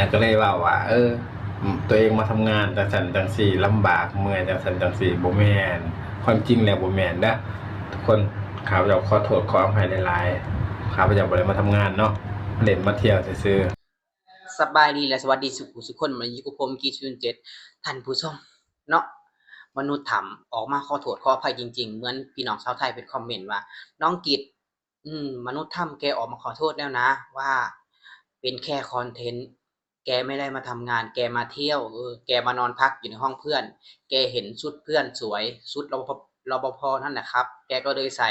แล้วก็เลยว่าว่า เออ ตัวเองมาทำงานจังสันจังสี่ลำบากเมื่อยจังสันจังสี่บ่แมนความจริงแล้วบ่แม่นเด้อทุกคนข้าพเจ้าขอโทษขออภัยหลายๆข้าพเจ้าบ่ได้มาทำงานเนาะเล่นมาเที่ยวซื่อสบายดีและสวัสดีสุขุสุขคนมาอยู่กับผมกีชุนเจ็ดท่านผู้ชมเนาะมนุษย์ถามออกมาขอโทษขออภัยจริง ๆ เหมือนพี่น้องชาวไทยเป็นคอมเมนต์ว่า น้องกิจอืม มนุษย์ถ้ำแกออกมาขอโทษแล้วนะ ว่าเป็นแค่คอนเทนต์ แกไม่ได้มาทำงาน แกมาเที่ยวเออแกมานอนพักอยู่ในห้องเพื่อน แกเห็นชุดเพื่อนสวยชุดรปภรปภนั่นแหละครับ แกก็เลยใส่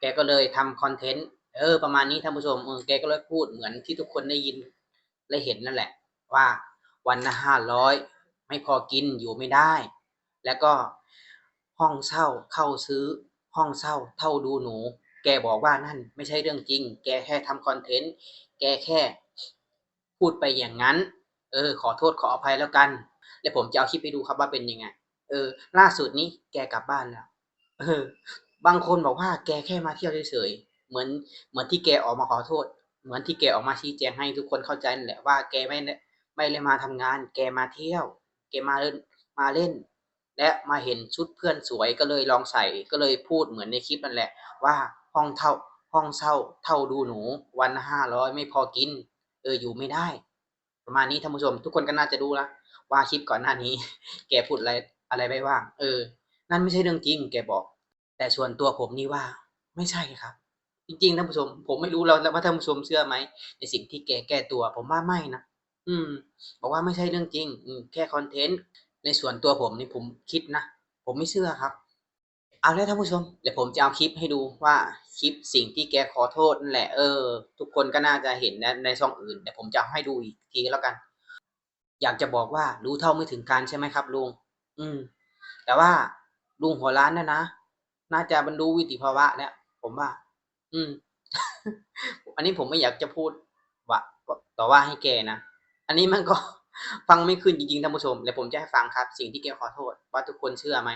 แกก็เลยทำคอนเทนต์เออประมาณนี้ท่านผู้ชมเออแกก็เลยพูดเหมือนที่ทุกคนได้ยินได้เห็นนั่นแหละ ว่าวันละห้าร้อยไม่พอกินอยู่ไม่ได้ แล้วก็ห้องเช่าเข้าซื้อห้องเช่าเท่าดูหนู แกบอกว่านั่นไม่ใช่เรื่องจริง แกแค่ทำคอนเทนต์แกแค่ พูดไปอย่างนั้น เออ ขอโทษขออภัยแล้วกัน แล้วผมจะเอาคลิปไปดูครับว่าเป็นยังไง เออ ล่าสุดนี้แกกลับบ้านแล้วเออบางคนบอกว่าแกแค่มาเที่ยวเฉยๆเหมือนเหมือนที่แกออกมาขอโทษ เหมือนที่แกออกมาชี้แจงให้ทุกคนเข้าใจแหละว่าแกไม่ได้ไม่ได้มาทำงาน แกมาเที่ยว แกมาเล่นมาเล่น และมาเห็นชุดเพื่อนสวยก็เลยลองใส่ก็เลยพูดเหมือนในคลิปนั่นแหละว่าห้องเท่าห้องเช่าเท่าดูหนูวันห้าร้อยไม่พอกิน เอออยู่ไม่ได้ ประมาณนี้ท่านผู้ชม ทุกคนก็น่าจะรู้แล้วว่าคลิปก่อนหน้านี้ แกพูดอะไรอะไรไปบ้างเออ นั่นไม่ใช่เรื่องจริง แกบอก แต่ส่วนตัวผมนี่ว่า ไม่ใช่ครับ จริงๆท่านผู้ชม ผมไม่รู้แล้วว่าท่านผู้ชมเชื่อไหมในสิ่งที่แกแก้ตัว ผมว่าไม่นะอืม บอกว่าไม่ใช่เรื่องจริง อืมแค่คอนเทนต์ในส่วนตัวผมนี่ผมคิดนะผมไม่เชื่อครับ เอาแล้วท่านผู้ชมเดี๋ยวผมจะเอาคลิปให้ดูว่าคลิปสิ่งที่แกขอโทษนั่นแหละเออ ทุกคนก็น่าจะเห็นนะในช่องอื่นแต่ผมจะเอาให้ดูอีกทีแล้วกัน อยากจะบอกว่ารู้เท่าไม่ถึงการใช่ไหมครับลุงอืม แต่ว่าลุงหัวร้านนะนะน่าจะบรรลุวิติภาวะแล้วผมว่า อืม อันนี้ผมไม่อยากจะพูดว่าต่อว่าให้แกนะอันนี้มันก็ฟังไม่ขึ้นจริงๆท่านผู้ชมเดี๋ยวผมจะให้ฟังครับ สิ่งที่แกขอโทษ ว่าทุกคนเชื่อไหม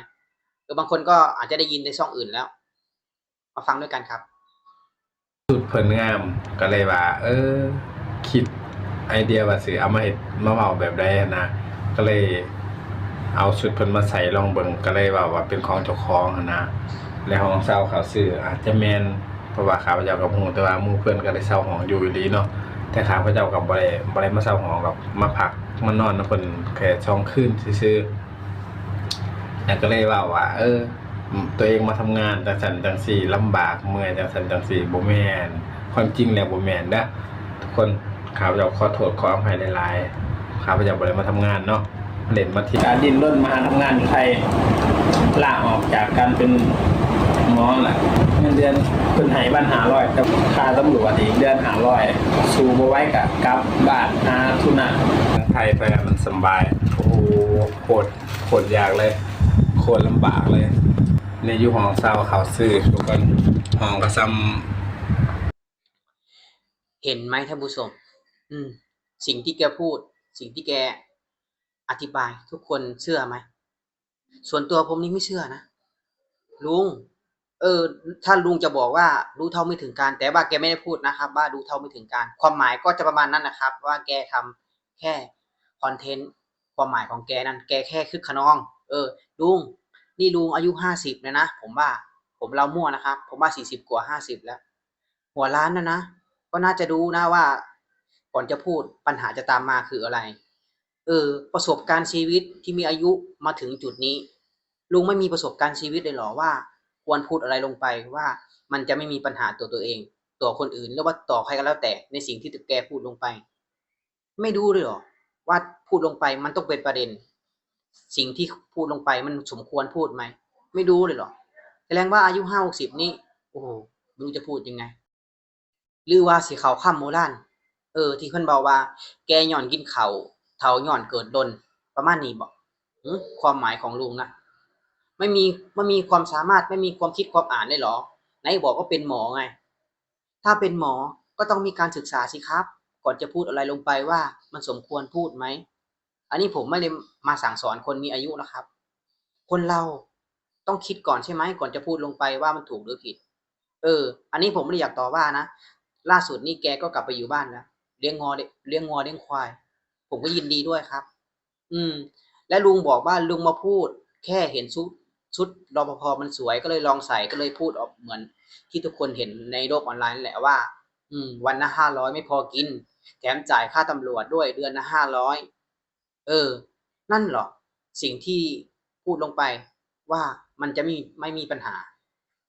รือบางคนก็อาจจะได้ยินในช่องอื่นแล้ว มาฟังด้วยกันครับสุดเพิ่นงามก็เลยว่า เออ คิดไอเดียว่าสิเอามาเฮ็ดมาเว้าแบบใดนะก็เลย เอาชุดเพิ่นมาใส่ลองเบิ่งก็เลยว่าว่าเป็นของเจ้าของนะแล้วห้องเช่าเขาซื้ออาจจะแมนเพราะว่าข้าพเจ้าก็บ่ฮู้แต่ว่าหมู่เพิ่อนก็ได้เช่าห้องอยู่อีหลีเนาะแต่ข้าพเจ้าก็บ่ได้บ่ได้มาเช่าห้องหรอกมาพักมานอนนำเพิ่นแค่ช่องคืนซื่อๆ แล้วก็เลยว่าว่า เออ ตัวเองมาทำงานจังสันจังสี่ลำบากเมื่อยจังสันจังสี่บ่แมนความจริงแล้วบ่แม่นเด้อทุกคนข้าพเจ้าขอโทษขออภัยหลายๆข้าพเจ้าบ่ได้มาทำงานเนาะเล่นมาที่การดินร่นมาทำงานอยู่ไทยลาออกจากการเป็นหมอแหละเงินเดือนเพิ่นให้บ้าน500กับค่าตำรวจอีกเดือน500สู้บ่ไหวกับกับบ้านาทุนน่ะไทยไปมันสบายโอ้โหโคตรโคตรยากเลย โคตรลำบากเลยในอยุคของเศร้าเขาซื้อทุกคนห้องก็ซ้เห็นไหมท่านผู้ชมอืม สิ่งที่แกพูด สิ่งที่แกอธิบาย ทุกคนเชื่อไหม ส่วนตัวผมนี่ไม่เชื่อนะลุงเออ ถ้าลุงจะบอกว่ารู้เท่าไม่ถึงการ แต่ว่าแกไม่ได้พูดนะครับ ว่ารู้เท่าไม่ถึงการ ความหมายก็จะประมาณนั้นนะครับ ว่าแกทำแค่คอนเทนต์ความหมายของแกนั้นแกแค่คึกขนอง เออลุงนี่ลุงอายุห้าสิบเลยนะผมว่าผมเรามั่วนะครับ ผมว่าสี่สิบกว่าห้าสิบแล้ว หัวล้านนะนะ ก็น่าจะรู้นะว่า ก่อนจะพูดปัญหาจะตามมาคืออะไร เออ ประสบการณ์ชีวิตที่มีอายุมาถึงจุดนี้ ลุงไม่มีประสบการณ์ชีวิตเลยหรอว่า ควรพูดอะไรลงไปว่ามันจะไม่มีปัญหาตัวตัวเองตัวคนอื่นหรือว่าต่อใครก็แล้วแต่ในสิ่งที่แกพูดลงไป ไม่ดูเลยหรอว่าพูดลงไปมันต้องเป็นประเด็น สิ่งที่พูดลงไปมันสมควรพูดไหม ไม่ดูเลยหรอแสดงว่าอายุห้าหกสิบนี่โอ้โหไม่รู้จะพูดยังไง หรือว่าสิเขาข้ามโมล้านเออ ที่เพิ่อนบอกว่า แกหย่อนกินเขาวเฒ่าย่อนเกิดดน ประมาณนี้บอกความหมายของลุงนะไม่มีไม่มีความสามารถไม่มีความคิดความอ่านได้หรอไหนบอกว่าเป็นหมอไง ถ้าเป็นหมอก็ต้องมีการศึกษาสิครับ ก่อนจะพูดอะไรลงไปว่ามันสมควรพูดไหม อันนี้ผมไม่ได้มาสั่งสอนคนมีอายุนะครับ คนเราต้องคิดก่อนใช่ไหมก่อนจะพูดลงไปว่ามันถูกหรือผิด เออ อันนี้ผมไม่ได้อยากต่อว่านะ ล่าสุดนี่แกก็กลับไปอยู่บ้านแล้วเลี้ยงงอเลี้ยงงอเลี้ยงควาย ผมก็ยินดีด้วยครับ อืม และลุงบอกว่าลุงมาพูด แค่เห็นชุดชุดรปภมันสวยก็เลยลองใส่ก็เลยพูดออกเหมือน ที่ทุกคนเห็นในโลกออนไลน์นั่นแหละว่า อืม วันละห้าร้อยไม่พอกิน แถมจ่ายค่าตำรวจด้วยเดือนละห้าร้อย เออ นั่นหรอสิ่งที่พูดลงไปว่ามันจะไม่มีไม่มีปัญหา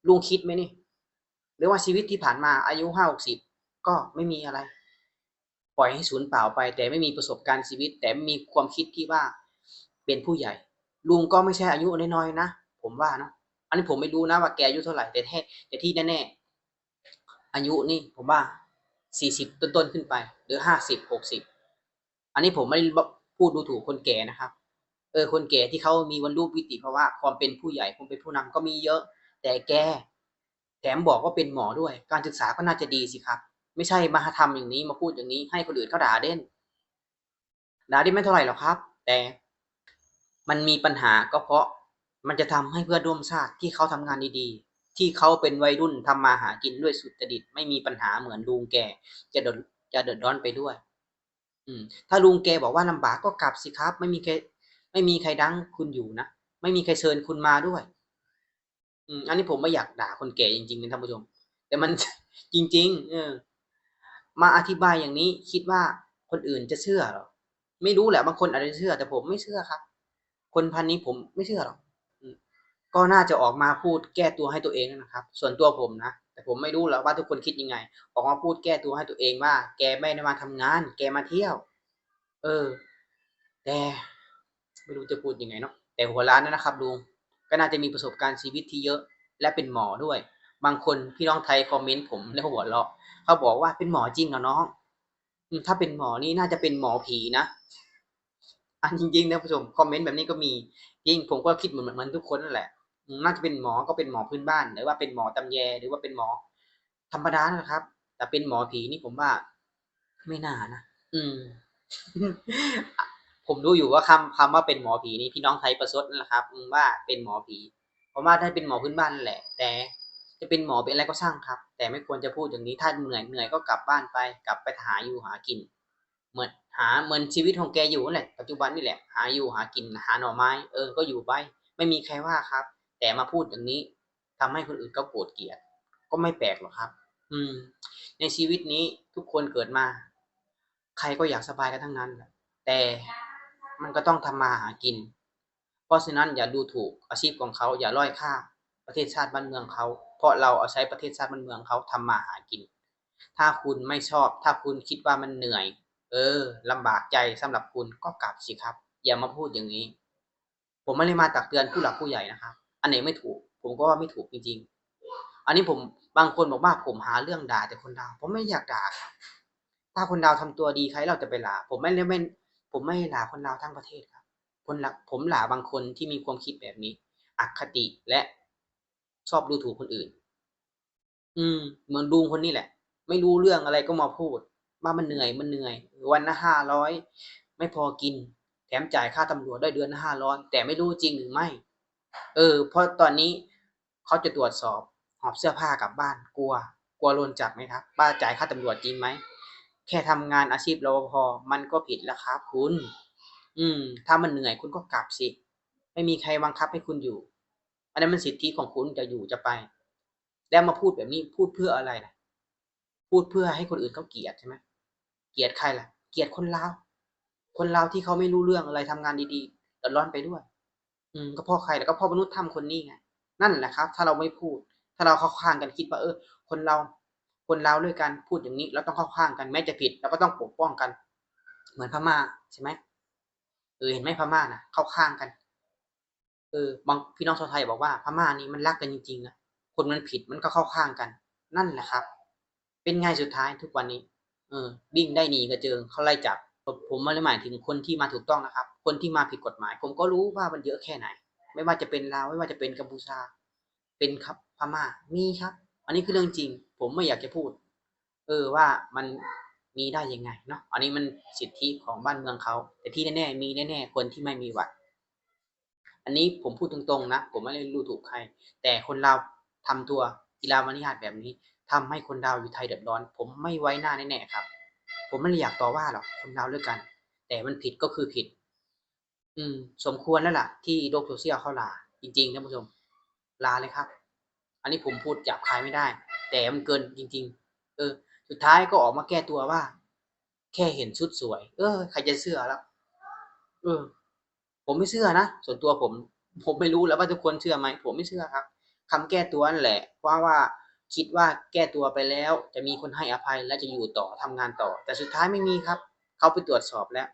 ลุงคิดไหมนี่หรือว่าชีวิตที่ผ่านมาอายุห้าหกสิบก็ไม่มีอะไร ปล่อยให้สูญเปล่าไป แต่ไม่มีประสบการณ์ชีวิต แต่มีความคิดที่ว่าเป็นผู้ใหญ่ ลุงก็ไม่ใช่อายุน้อยๆนะผมว่านะอันนี้ผมไม่รู้นะว่าแกอายุเท่าไหร่แต่แท้แต่ที่แน่ๆอายุนี่ผมว่าสี่สิบต้นๆขึ้นไป หรือห้าสิบหกสิบอันนี้ผมไม่ พูดดูถูกคนแก่นะครับ เออ คนแก่ที่เขามีวันรูปวิติภาวะความเป็นผู้ใหญ่ความเป็นผู้นำก็มีเยอะ แต่แกแถมบอกว่าเป็นหมอด้วย การศึกษาก็น่าจะดีสิครับ ไม่ใช่มาทำอย่างนี้มาพูดอย่างนี้ให้คนอื่นเขาด่าเด่นด่าเด่นไม่เท่าไหร่หรอกครับ แต่มันมีปัญหาก็เพราะมันจะทำให้เพื่อนร่วมชาติที่เขาทำงานดีๆ ที่เขาเป็นวัยรุ่นทำมาหากินด้วยสุจริตไม่มีปัญหาเหมือนลุงแกจะเดือดจะเดือดร้อนไปด้วย ถ้าลุงแกบอกว่าลำบากก็กลับสิครับ ไม่มีใครไม่มีใครดังคุณอยู่นะไม่มีใครเชิญคุณมาด้วย อืมอันนี้ผมไม่อยากด่าคนแก่จริงๆนะท่านผู้ชม แต่มันจริง ๆ เออ มาอธิบายอย่างนี้คิดว่าคนอื่นจะเชื่อหรอไม่รู้แหละบางคนอาจจะเชื่อ แต่ผมไม่เชื่อครับ คนพันนี้ผมไม่เชื่อหรอกก็น่าจะออกมาพูดแก้ตัวให้ตัวเองนะครับ ส่วนตัวผมนะ แต่ผมไม่รู้หรอกว่าทุกคนคิดยังไง ออกมาพูดแก้ตัวให้ตัวเองว่า แกไม่ได้มาทำงาน แกมาเที่ยว เออ แต่ไม่รู้จะพูดยังไงเนาะแต่หัวร้านนั่นนะครับลุงก็น่าจะมีประสบการณ์ชีวิตที่เยอะ และเป็นหมอด้วย บางคนพี่น้องไทยคอมเมนต์ผมแล้วหัวเราะเขาบอกว่าเป็นหมอจริงเหรอน้องถ้าเป็นหมอนี่น่าจะเป็นหมอผีนะอันจริงๆนะผู้ชมคอมเมนต์แบบนี้ก็มีจริงผมก็คิดเหมือนเหมือนทุกคนนั่นแหละ น่าจะเป็นหมอก็เป็นหมอพื้นบ้าน หรือว่าเป็นหมอตำแย หรือว่าเป็นหมอ ธรรมดานะครับ แต่เป็นหมอผีนี่ผมว่า ไม่น่านะอืม ผมรู้อยู่ว่าคำคำว่าเป็นหมอผีนี่พี่น้องไทยประชดนะครับว่าเป็นหมอผีเพราะว่าถ้าเป็นหมอพื้นบ้านนั่นแหละ แต่จะเป็นหมอเป็นอะไรก็ช่างครับ แต่ไม่ควรจะพูดอย่างนี้ถ้าเหนื่อยเหนื่อยก็กลับบ้านไป กลับไปหาอยู่หากิน เหมือนหาเหมือนชีวิตของแกอยู่นั่นแหละปัจจุบันนี่แหละ หาอยู่หากินหาหน่อไม้ เออก็อยู่ไปไม่มีใครว่าครับ แต่มาพูดอย่างนี้ทำให้คนอื่นก็โกรธเกลียด ก็ไม่แปลกหรอกครับ อืม ในชีวิตนี้ทุกคนเกิดมา ใครก็อยากสบายกันทั้งนั้น แต่มันก็ต้องทำมาหากิน เพราะฉะนั้นอย่าดูถูกอาชีพของเขา อย่าด้อยค่าประเทศชาติบ้านเมืองเขา เพราะเราเอาใช้ประเทศชาติบ้านเมืองเขาทำมาหากิน ถ้าคุณไม่ชอบ ถ้าคุณคิดว่ามันเหนื่อย เออลำบากใจสำหรับคุณก็กลับสิครับ อย่ามาพูดอย่างนี้ ผมไม่ได้มาตักเตือนผู้หลักผู้ใหญ่นะครับ อันไหนไม่ถูก ผมก็ว่าไม่ถูกจริง ๆ อันนี้ผมบางคนบอกว่าผมหาเรื่องด่าแต่คนดาว ผมไม่อยากด่าครับ ถ้าคนดาวทำตัวดีใครเราจะไปหลาผมไม่ได้ไม่ผมไม่หลาคนดาวทั้งประเทศครับ คนละผมหลาบางคนที่มีความคิดแบบนี้อคติและชอบดูถูกคนอื่น อืม เหมือนลุงคนนี้แหละ ไม่รู้เรื่องอะไรก็มาพูดว่ามันเหนื่อยมันเหนื่อย วันละห้าร้อยไม่พอกิน แถมจ่ายค่าตำรวจได้เดือนห้าร้อยแต่ไม่รู้จริงหรือไม่ เออ เพราะตอนนี้เขาจะตรวจสอบหอบเสื้อผ้ากลับบ้านกลัว กลัวโดนจับไหมครับ ป้าจ่ายค่าตำรวจจริงไหม แค่ทำงานอาชีพรปภมันก็ผิดแล้วครับคุณ อืม ถ้ามันเหนื่อยคุณก็กลับสิ ไม่มีใครบังคับให้คุณอยู่ อันนั้นมันสิทธิของคุณจะอยู่จะไป แล้วมาพูดแบบนี้พูดเพื่ออะไรล่ะ พูดเพื่อให้คนอื่นเขาเกลียดใช่ไหมเกลียดใครล่ะ เกลียดคนลาว คนลาวที่เขาไม่รู้เรื่องอะไรทำงานดีๆเดือดร้อนไปด้วย อืมก็พราะใครแล้วก็พราะมนุษย์ทำคนนี้ไงนั่นแหละครับ ถ้าเราไม่พูด ถ้าเราเข้าข้างกันคิดว่าเออ คนเรา คนเราด้วยกันพูดอย่างนี้ เราต้องเข้าข้างกันแม้จะผิดเราก็ต้องปกป้องกัน เหมือนพม่าใช่ไหมเออเห็นไหมพม่านะเข้าข้างกันเออบางพี่น้องชาวไทยบอกว่าพม่านี่มันรักกันจริงๆนะคนมันผิดมันก็เข้าข้างกัน นั่นแหละครับ เป็นไงสุดท้ายทุกวันนี้ เออวิ่งได้หนีกระเจิงเขาไล่จับ ผมไม่ได้หมายถึงคนที่มาถูกต้องนะครับ คนที่มาผิดกฎหมาย ผมก็รู้ว่ามันเยอะแค่ไหน ไม่ว่าจะเป็นลาวไม่ว่าจะเป็นกัมพูชา เป็นครับพม่ามีครับ อันนี้คือเรื่องจริง ผมไม่อยากจะพูด เออว่ามันมีได้ยังไงเนาะอันนี้มันสิทธิของบ้านเมืองเขา แต่ที่แน่ๆมีแน่ๆคนที่ไม่มีวัดอันนี้ผมพูดตรงๆนะ ผมไม่ได้รู้ถูกใคร แต่คนเราวทำตัวกีฬามารยาทแบบนี้ทำให้คนดาวอยู่ไทยเดือดร้อน ผมไม่ไว้หน้าแน่ๆครับ ผมไม่อยากต่อว่าหรอกคนดาด้วยกัน แต่มันผิดก็คือผิด อืม สมควรแล้วล่ะ ที่โลกโซเชียลเขาลา จริงๆท่านผู้ชม ลาเลยครับ อันนี้ผมพูดหยาบคายไม่ได้ แต่มันเกินจริง ๆ เออ สุดท้ายก็ออกมาแก้ตัวว่า แค่เห็นชุดสวย เออใครจะเชื่อแล้วเออ ผมไม่เชื่อนะส่วนตัวผม ผมไม่รู้แล้วว่าทุกคนเชื่อไหมผมไม่เชื่อครับคำแก้ตัวนั่นแหละเพราะว่า คิดว่าแก้ตัวไปแล้ว จะมีคนให้อภัยและจะอยู่ต่อทำงานต่อ แต่สุดท้ายไม่มีครับ เขาไปตรวจสอบแล้ว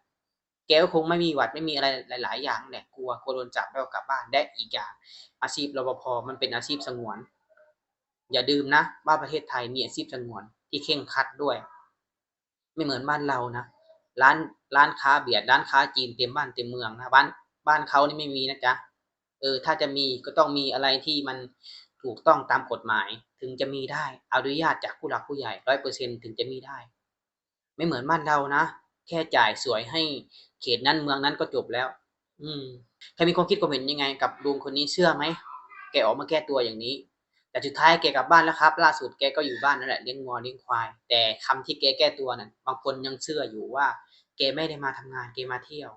แกก็คงไม่มีหวัดไม่มีอะไรหลาย ๆ อย่างแหละกลัวกลัวโดนจับแล้วกลับบ้านได้อีกอย่าง อาชีพรปภมันเป็นอาชีพสงวน อย่าดื่มนะว่าประเทศไทยมีอาชีพสงวน ที่เข่งคัดด้วย ไม่เหมือนบ้านเรานะร้านร้านค้าเบียดร้านค้าจีนเต็มบ้านเต็มเมืองนะบ้านบ้านเขานี่ไม่มีนะจ๊ะเออ ถ้าจะมีก็ต้องมีอะไรที่มันถูกต้องตามกฎหมาย ถึงจะมีได้อนุญาตจากผู้หลักผู้ใหญ่ร้อยเปอร์เซ็นถึงจะมีได้ ไม่เหมือนบ้านเรานะ แค่จ่ายสวยให้เขตนั้นเมืองนั้นก็จบแล้ว อืมใครมีความคิดความเห็นยังไง กับลุงคนนี้เชื่อไหมแกออกมาแก้ตัวอย่างนี้ แต่สุดท้ายแกกลับบ้านแล้วครับ ล่าสุดแกก็อยู่บ้านนั่นแหละเลี้ยงงัวเลี้ยงควาย แต่คำที่แกแก้ตัวนั้นบางคนยังเชื่ออยู่ว่า แกไม่ได้มาทำงานแกมาเที่ยว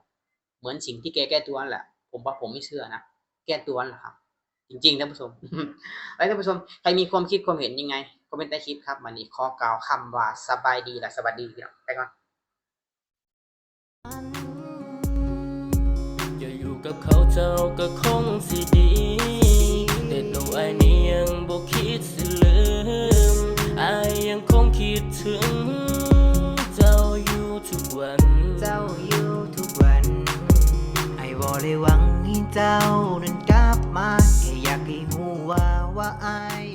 เหมือนสิ่งที่แกแก้ตัวนั่นแหละ ผมว่าผมไม่เชื่อนะแก้ตัวนั่นแหละครับ จริงๆท่านผู้ชมแล้วท่านผู้ชมใครมีความคิดความเห็นยังไงคอมเมนต์ใต้คลิปครับวันนี้ขอกล่าวคำว่าสบายดีและสวัสดีครับไปก่อนอย่าอยู่กับเขาเจ้าก็คงสิดีแต่ตัวไอ้ายนี่ยังบ่คิดสิลืมไอายยังคงคิดถึง เจ้าอยู่ทุกวัน เจ้าอยู่ทุกวัน ไอ้บ่ได้หวังให้เจ้านั้นกลับมา แค่